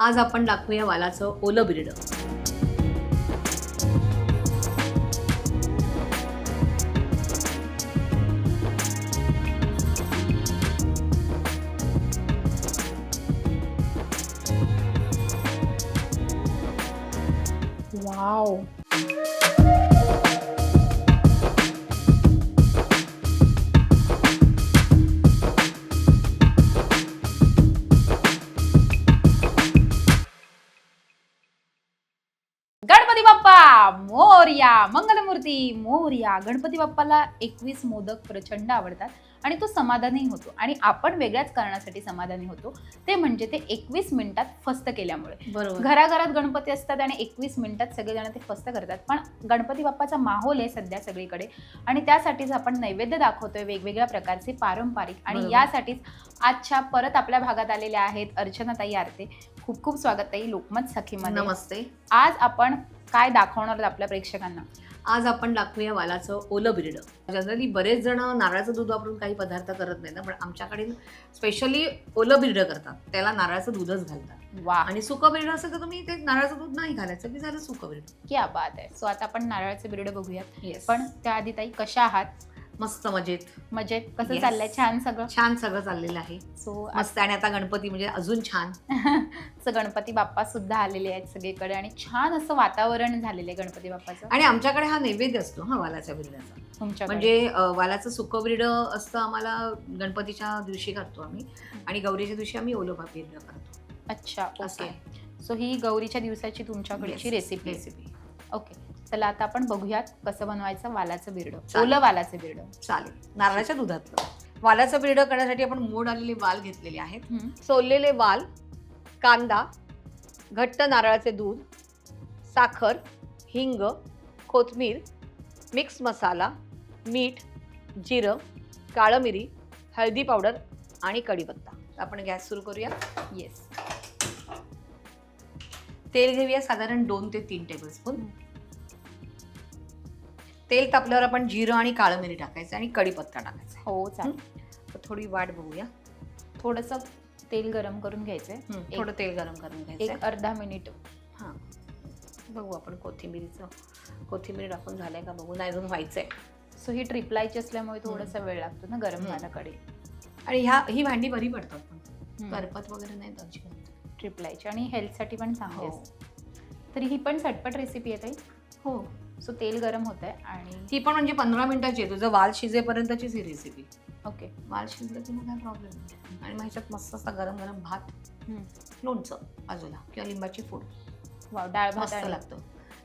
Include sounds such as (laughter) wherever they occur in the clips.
आज आपण दाखवूया वालाचं ओलं बिरडं. वाव मोरया मंगलमूर्ती मोरया गणपती बाप्पाला एकवीस मोदक प्रचंड आवडतात आणि तो समाधानी होतो. आणि आपण वेगळ्याच कारणासाठी समाधानी होतो. ते म्हणजे ते एकवीस मिनिटात फस्त केल्यामुळे. बरोबर. घराघरात गणपती असतात आणि एकवीस मिनिटात सगळेजण ते फस्त करतात. पण गणपती बाप्पाचा माहोल आहे सध्या सगळीकडे. आणि त्यासाठीच आपण नैवेद्य दाखवतोय वेगवेगळ्या प्रकारचे पारंपरिक. आणि. यासाठीच आजच्या परत आपल्या भागात आलेल्या आहेत अर्चनाताई आरते. खूप खूप स्वागत ताई. लोकमत सखीमध्ये. नमस्ते. आज आपण काय दाखवणार आपल्या प्रेक्षकांना? आज आपण दाखवूया वालाचं ओलं बिरडं. जनरली बरेच जण नारळाचं दूध वापरून काही पदार्थ करत नाही ना पण आमच्याकडे स्पेशली ओलं बिरडं करतात. त्याला नारळाचं दूधच घालतात. वा. आणि सुकं बिरडं असेल तर तुम्ही ते नारळाचं दूध नाही घालायचं की झालं सुकं बिरडं. क्या बात आहे. सो आता आपण नारळाचे बिरडे बघूयात. पण त्याआधी ताई कशा आहात? मस्त मजेत. म्हणजे कसं Yes. चाललंय? छान सगळं? छान सगळं चाललेलं आहे. सो मस्त आणि आता गणपती म्हणजे अजून छान. (laughs) सो गणपती बाप्पा सुद्धा आलेले आहेत सगळीकडे आणि छान असं वातावरण झालेलं आहे गणपती बाप्पाचं. आणि आमच्याकडे हा नैवेद्य असतो हा वालाच्या तुमच्याकडे? म्हणजे अं, वालाचं सुकं बिरडं असतं आम्हाला गणपतीच्या दिवशी करतो आम्ही आणि गौरीच्या दिवशी आम्ही ओलं बिरडं करतो. अच्छा असं ओके. सो ही गौरीच्या दिवसाची तुमच्याकडची रेसिपी रेसिपी ओके चला आता आपण बघूयात कसं बनवायचं वालाचं बिरडं. चालेल. ओलं वालाचं बिरडं. चालेल. नारळाच्या दुधातलं. वालाचं बिरडं करण्यासाठी आपण मोड आलेले वाल घेतलेले आहेत. सोललेले वाल कांदा घट्ट नारळाचे दूध साखर हिंग कोथमीर मिक्स मसाला मीठ जिरं काळं मिरी हळदी पावडर आणि कढीपत्ता आपण गॅस सुरू करूया. येस तेल घेऊया साधारण दोन ते तीन टेबलस्पून तेल तापल्यावर आपण जिरं आणि काळं मिरी टाकायचं आणि कढीपत्ता टाकायचा. हो चालेल. तर थोडी वाट बघूया. थोडंसं तेल गरम करून घ्यायचंय. हं, थोडं तेल गरम करून एक घ्यायचं अर्धा मिनिट. हां. बघू आपण कोथिंबीरीचं. कोथिंबीर टाकून झालंय का बघू. नाही अजून व्हायचंय. सो ही ट्रिपलायची असल्यामुळे थोडासा वेळ लागतो ना गरम हम्म. व्हायला आणि ह्या ही भांडी बरी पडतात पण. करपत वगैरे नाही अजिबात. ट्रिपलायची. आणि हेल्थसाठी पण चांगली हो. असते. तर ही पण झटपट रेसिपी आहे ताई? हो. सो तेल गरम होत आहे आणि ती पण म्हणजे पंधरा मिनिटाची आहे. तुझं वाल शिजेपर्यंतचीच ही रेसिपी ओके वाल शिजलं की मग काय प्रॉब्लेम नाही. आणि मग ह्याच्यात मस्त असा गरम गरम भात. लोणचं बाजूला किंवा लिंबाची फोड. वाव डाळ भात मस्त आणि- लागतं.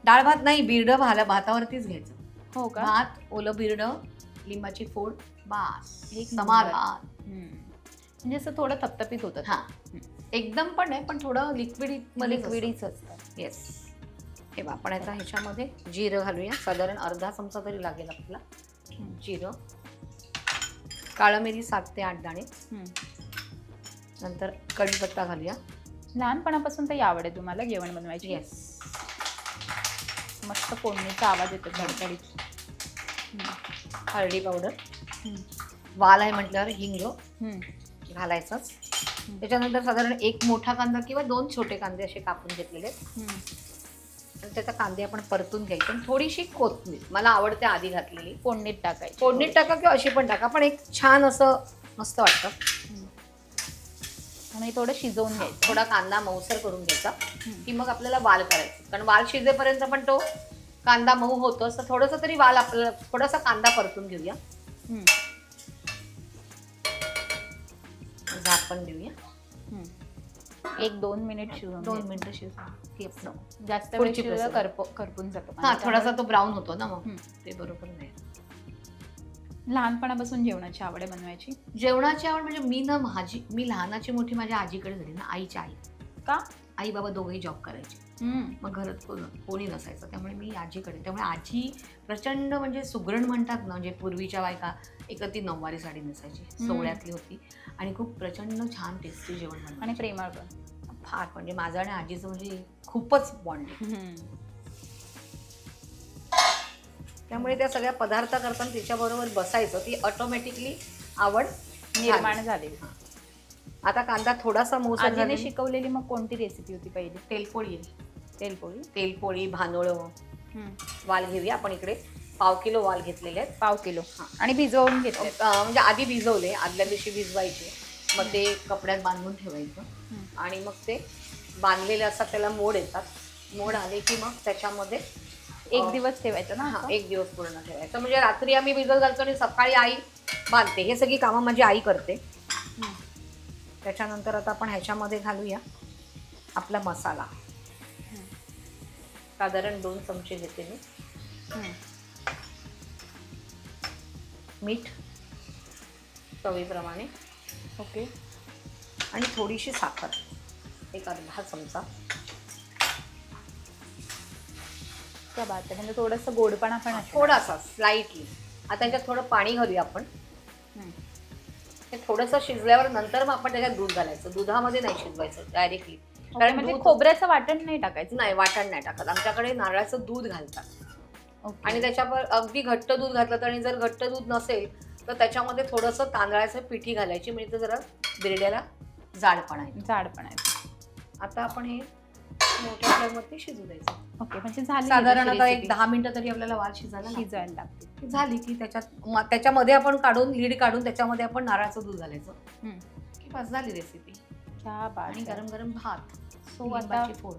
डाळ भात नाही बिरडं भाला भातावरतीच घ्यायचं. हो का? भात ओलं बिरडं लिंबाची फोड बास. एक समाधान. म्हणजे असं थोडं थपथपीत होतं हा. एकदम पण नाही पण थोडं लिक्विडमध्ये लिक्विडीच असतं. येस हे आपण आता ह्याच्यामध्ये. जिरं घालूया. साधारण अर्धा चमचा तरी लागेल आपल्याला. हम्म. जिरं. काळं मिरी सात ते आठ दाणे. नंतर कढीपत्ता घालूया. लहानपणापासून तर आवड आहे तुम्हाला जेवण बनवायची. येस मस्त फोडणीचा आवाज येतो कडकडीत हळदी पावडर. वाल आहे म्हटल्यावर हिंग. घालायचंच. त्याच्यानंतर साधारण एक मोठा कांदा किंवा दोन छोटे कांदे असे कापून घेतलेले. त्याचा कांदे आपण परतून घ्यायचे. आणि थोडीशी कोथमीर मला आवडते आधी घातलेली. फोडणीत टाकायची. फोडणीत टाका किंवा अशी पण टाका. पण एक छान असं मस्त वाटतं. आणि थोडं शिजवून घ्यायचं. थोडा कांदा मऊसर करून घ्यायचा. की मग आपल्याला वाल करायचं. कारण वाल शिजेपर्यंत पण तो कांदा मऊ होतो. असं थोडंसं तरी वाल आपल्याला थोडासा कांदा परतून घेऊया. झाकण देऊया. एक दोन मिनिट शिजवून दोन घ्यायचं. मिनिटं शिजवून आपलं. जास्त वेळ पुढची शिजवलं procedure. करप करपून जातो हा थोडासा तो ब्राऊन होतो ना मग हम्म. ते बरोबर नाही लहानपणापासून जेवणाची आवड आहे बनवायची जेवणाची आवड म्हणजे मी ना माझी मी लहानाची मोठी माझ्या आजीकडे झाली ना आईच्या आई का आई बाबा दोघेही जॉब करायचे. मग घरात कोण नसायचं. त्यामुळे मी आजीकडे त्यामुळे आजी प्रचंड म्हणजे सुगरण म्हणतात ना म्हणजे पूर्वीच्या बायका एक ती नऊवारी साडी नेसायची सोहळ्यातली होती. आणि खूप प्रचंड छान टेस्टी जेवण आणि. प्रेमळ पण. फार म्हणजे माझं आणि आजीचं म्हणजे खूपच बॉन्ड. त्यामुळे त्या सगळ्या पदार्थ करताना तिच्याबरोबर बसायचं ती ऑटोमॅटिकली आवड निर्माण झाली. आता कांदा थोडासा मोसा शिकवलेली मग कोणती रेसिपी होती पहिली? तेलपोळी तेलपोळी. तेलपोळी भानोळं. वाल घेऊया आपण इकडे. पाव किलो वाल घेतलेले आहेत. पाव किलो. हा. आणि भिजवून घेतले अं, म्हणजे आधी भिजवले. आदल्या दिवशी भिजवायचे. मग ते कपड्यात बांधून ठेवायचं. आणि मग ते बांधलेले असतात त्याला मोड येतात. मोड आले की मग त्याच्यामध्ये एक दिवस ठेवायचं ना हा असं? एक दिवस पूर्ण ठेवायचं. म्हणजे रात्री आम्ही भिजत घालतो आणि सकाळी आई बांधते. हे सगळी कामं माझी आई करते. त्याच्यानंतर आता आपण ह्याच्यामध्ये घालूया आपला मसाला. साधारण दोन चमचे घेते मी. मीठ. चवीप्रमाणे. ओके. आणि थोडीशी साखर. एक अर्धा चमचा. त्या बात म्हणजे थोडंसं गोडपणा पण. थोडासा स्लाइटली आता त्याच्यात थोडं पाणी घालूया आपण. हे थोडंसं शिजल्यावर नंतर मग आपण त्याच्यात दूध घालायचं. दुधामध्ये नाही शिजवायचं डायरेक्टली कारण म्हणजे दूध- खोबऱ्याचं वाटण नाही टाकायचं? नाही वाटण नाही टाकत. आमच्याकडे नारळाचं दूध घालतात. ओके. आणि त्याच्यावर अगदी घट्ट दूध घातलं तर आणि जर घट्ट दूध नसेल तर त्याच्यामध्ये थोडंसं तांदळाचं पिठी घालायची. म्हणजे ते जरा बिरड्याला जाडपणा येतो जाडपण आहे. आता आपण हे मोठ्या फ्लेमवरती शिजू द्यायचं. ओके म्हणजे झाली साधारण आता एक. दहा मिनिटं तरी आपल्याला वाल शिजायला. शिजायला लागते झाली की त्याच्यात म- त्याच्यामध्ये आपण काढून लीड काढून त्याच्यामध्ये आपण नारळाचं दूध घालायचं. हम्म. की बस झाली रेसिपी क्या बात आणि. गरम गरम भात सो आता फोड.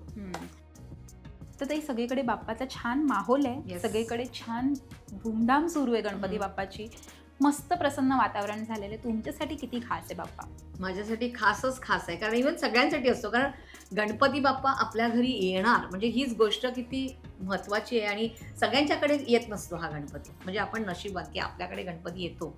तर ताई सगळीकडे बाप्पाचा छान माहोल आहे Yes. सगळीकडे छान धूमधाम सुरू आहे गणपती हम्म. बाप्पाची मस्त प्रसन्न वातावरण झालेलं आहे तुमच्यासाठी किती खास आहे बाप्पा माझ्यासाठी खासच खास आहे कारण इव्हन सगळ्यांसाठी असतो कारण गणपती बाप्पा आपल्या घरी येणार म्हणजे हीच गोष्ट किती महत्वाची आहे आणि सगळ्यांच्याकडे येत नसतो हा गणपती. म्हणजे आपण नशिबात की आपल्याकडे गणपती येतो.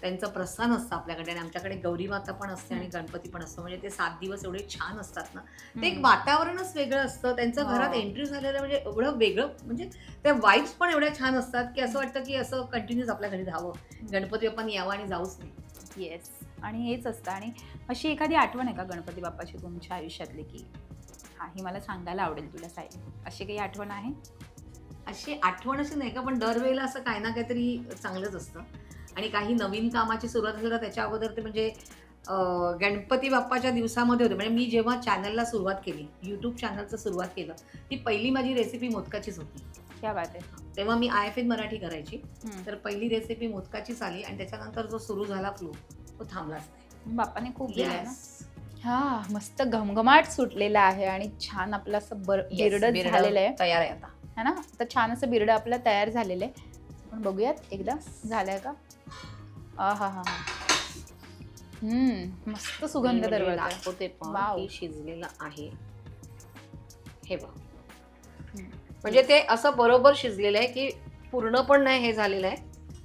त्यांचं प्रस्थान असतं आपल्याकडे आणि आमच्याकडे गौरी माता पण असते आणि गणपती पण असतो. म्हणजे ते सात दिवस एवढे छान असतात ना. ते एक. वातावरणच वेगळं असतं. त्यांचं हो. घरात एंट्री झालेलं म्हणजे एवढं वेगळं म्हणजे त्या वाईब्स पण एवढ्या छान असतात की असं वाटतं की असं कंटिन्यूस आपल्या घरी राहावं गणपती बाप्पांनी यावं आणि जाऊच नाही. येस आणि हेच असतं. आणि अशी एखादी आठवण आहे का गणपती बाप्पाची तुमच्या आयुष्यातली की हा ही मला सांगायला आवडेल तुला साई अशी काही आठवण आहे? अशी आठवण अशी नाही का पण दरवेळेला असं काही ना काहीतरी चांगलंच असतं. आणि काही नवीन कामाची सुरुवात झाली तर त्याच्या अगोदर ते म्हणजे गणपती बाप्पाच्या दिवसामध्ये होते. म्हणजे मी जेव्हा चॅनलला सुरुवात केली यूट्यूब चॅनलचं सुरुवात केलं ती पहिली माझी रेसिपी मोदकाचीच होती. क्या बात आहे. तेव्हा मी आय एफ एन मराठी करायची. हम्म. तर पहिली रेसिपी मोदकाचीच आली आणि त्याच्यानंतर जो सुरू झाला फ्लो तो थांबलाच नाही. बाप्पाने खूप ना? Yes. हा मस्त घमघमाट सुटलेला आहे आणि छान आपलं असं बर बिरड झालेलं आहे. तयार आहे आता. है ना? तर छान असं बिरड आपलं तयार झालेलं आहे. आपण बघूयात एकदा झालंय का? आ हा हा. हम्म मस्त सुगंध Wow. की शिजलेलं आहे. हे बघ. म्हणजे ते असं बरोबर शिजलेलं आहे की पूर्ण पण नाही हे झालेलं आहे.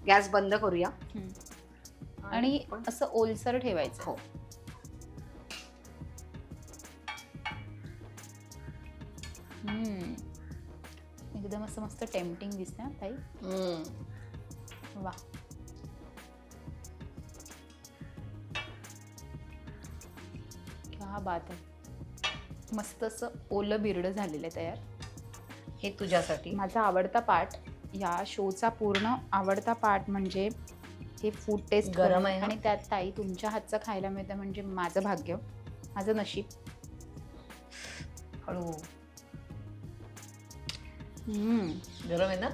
गॅस बंद करूया. आणि असं ओलसर ठेवायचं. हो. एकदम असं मस्त टेम्पटिंग दिसतं हा, ताई. हम्म. वा. क्या बात आहे. मस्त असं ओलं बिरडं झालेलं आहे तयार. हे तुझ्यासाठी. माझा आवडता पार्ट या शोचा पूर्ण आवडता पार्ट म्हणजे हे फूड टेस्ट गरम आहे? आणि त्यात ताई तुमच्या हातचं खायला मिळतं म्हणजे माझं भाग्य. माझं नशीब. हळू. गरम आहे ना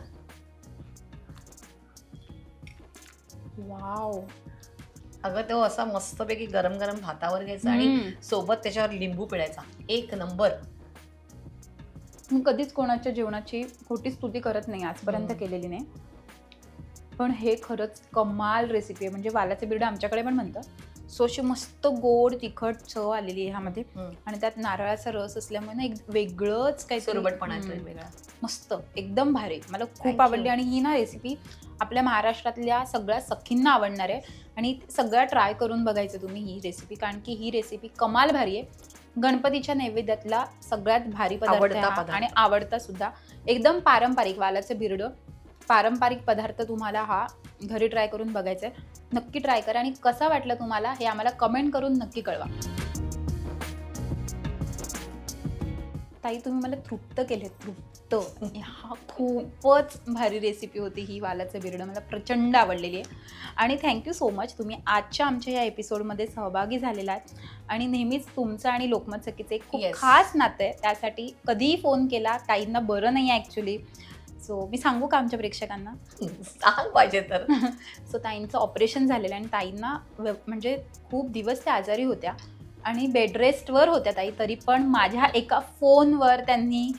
वाव अगं तो असा मस्तपैकी गरम गरम भातावर घ्यायचा आणि. सोबत त्याच्यावर लिंबू पिळायचा. एक नंबर. मी कधीच कोणाच्या जेवणाची खोटी स्तुती करत नाही आजपर्यंत. केलेली नाही. पण हे खरंच कमाल रेसिपी आहे. म्हणजे वालाचे बिरडं आमच्याकडे पण म्हणतात. सो अशी मस्त गोड तिखट चव आलेली आहे ह्यामध्ये. आणि त्यात नारळाचा रस असल्यामुळे ना एक वेगळंच काही सुरबटपणा वेगळा. मस्त एकदम भारी. मला खूप. आवडली आणि ही ना रेसिपी आपल्या महाराष्ट्रातल्या सगळ्या सखींना आवडणार आहे. आणि सगळ्या ट्राय करून बघायचं तुम्ही ही रेसिपी कारण की ही रेसिपी कमाल भारी आहे. गणपतीच्या नैवेद्यातला सगळ्यात भारी पदार्थ. आणि आवडता सुद्धा. एकदम पारंपरिक वालाचं बिरडं. पारंपरिक पदार्थ तुम्हाला हा घरी ट्राय करून बघायचा आहे नक्की ट्राय करा आणि कसा वाटला तुम्हाला हे आम्हाला कमेंट करून नक्की कळवा. ताई तुम्ही मला तृप्त केले तृप्त. हा खूपच भारी रेसिपी होती ही वालाचं बिरडं. मला प्रचंड आवडलेली आहे. आणि थँक्यू सो मच तुम्ही आजच्या आमच्या या एपिसोडमध्ये सहभागी झालेला आहे आणि नेहमीच तुमचं आणि लोकमत सखीचं एक खूप Yes. खास नातं आहे. त्यासाठी कधीही फोन केला ताईंना बरं नाही आहे ॲक्च्युली सो मी सांगू का आमच्या प्रेक्षकांना? सांग पाहिजे तर. (laughs) सो ताईंचं ऑपरेशन झालेलं आणि ताईंना म्हणजे खूप दिवस त्या आजारी होत्या आणि बेडरेस्टवर होत्या ताई. तरी पण माझ्या एका फोनवर त्यांनी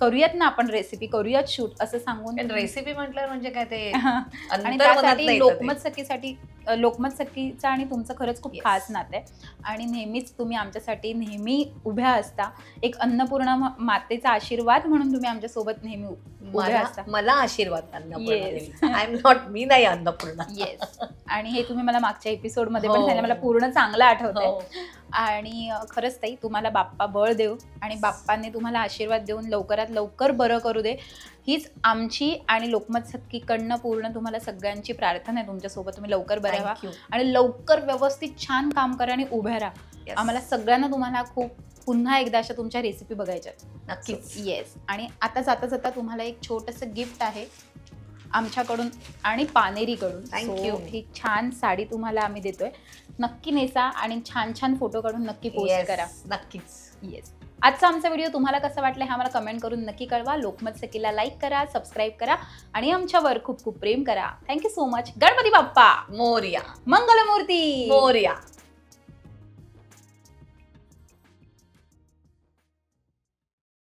करूयात ना आपण रेसिपी करूयात शूट असं सांगून रेसिपी म्हटलं म्हणजे काय ते (laughs) आणि त्यासाठी लोकमत सखीसाठी लोकमत सखीचं आणि तुमचं खरंच खूप. खास नातं आहे. आणि नेहमीच तुम्ही आमच्यासाठी नेहमी उभ्या असता. एक अन्नपूर्णा मा- मातेचा आशीर्वाद म्हणून तुम्ही आमच्यासोबत नेहमी उ- उभ्या मला असता. मला आशीर्वाद Yes. आय एम नॉट मी नाही अन्नपूर्णा. येस आणि हे तुम्ही मला मागच्या एपिसोडमध्ये पण हो. सांगितलं मला पूर्ण चांगलं आठवतंय. हो. आणि अ, खरंच ताई तुम्हाला बाप्पा बळ देऊ आणि बाप्पाने तुम्हाला आशीर्वाद देऊन लवकरात लवकर बरं करू दे. हीच आमची आणि लोकमत सखीकडनं पूर्ण तुम्हाला सगळ्यांची प्रार्थना आहे. तुमच्यासोबत तुम्ही लवकर बऱ्या you. आणि लवकर व्यवस्थित छान काम करा आणि उभ्या राहा. आम्हाला सगळ्यांना तुम्हाला खूप पुन्हा एकदा अशा तुमच्या रेसिपी बघायच्या नक्कीच. येस आणि आता जाता जाता तुम्हाला एक छोटंसं गिफ्ट आहे. आमच्याकडून आणि पानेरीकडून. You. ही छान साडी तुम्हाला आम्ही देतोय. नक्की नेसा आणि छान छान फोटो काढून नक्की पोस्ट Yes, करा. नक्कीच. येस आजचा आमचा व्हिडिओ तुम्हाला कसा वाटला हे आम्हाला कमेंट करून नक्की कळवा. लोकमत सखीला लाईक करा सबस्क्राईब करा आणि आमच्यावर खूप खूप प्रेम करा. Thank you so much Ganpati Bappa Morya. Mangalmurti. Morya.